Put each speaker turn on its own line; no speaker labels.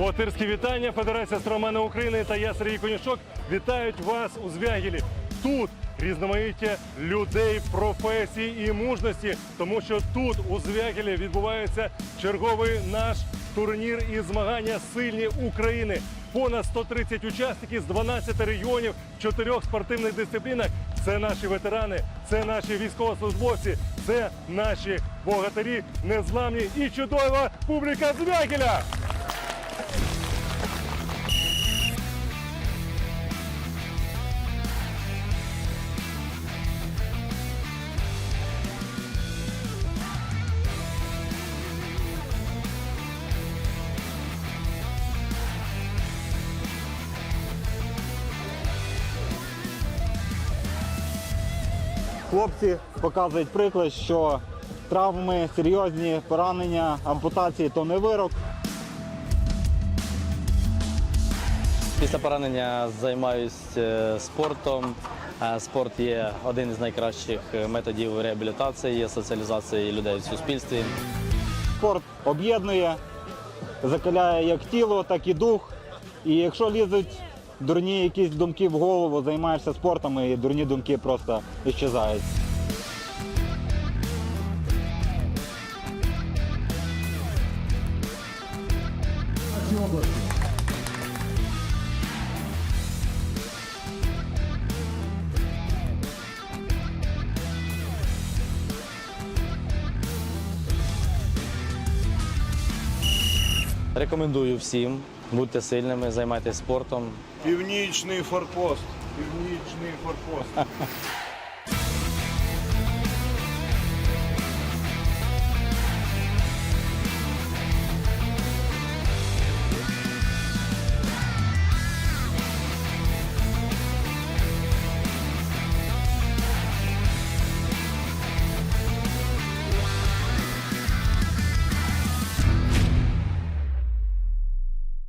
Богатирські вітання. Федерація Стромени України та я Сергій Конюшок вітають вас у Звягілі. Тут різноманіття людей, професій і мужності, тому що тут у Звягілі відбувається черговий наш турнір і змагання сильні України. Понад 130 учасників з 12 регіонів чотирьох спортивних дисциплінах. Це наші ветерани, це наші військовослужбовці, це наші богатирі, незламні і чудова публіка Звягіля.
Хлопці показують приклад, що травми, серйозні поранення, ампутації то не вирок.
Після поранення займаюся спортом. Е, Спорт є один із найкращих е, методів реабілітації, соціалізації людей в суспільстві.
Спорт об'єднує, закаляє як тіло, так і дух. І якщо лізуть дурні якісь думки в голову, займаєшся спортом, і дурні думки просто іщезають.
Рекомендую всім будьте сильними, займайтесь спортом.
Північний форпост. Північний форпост.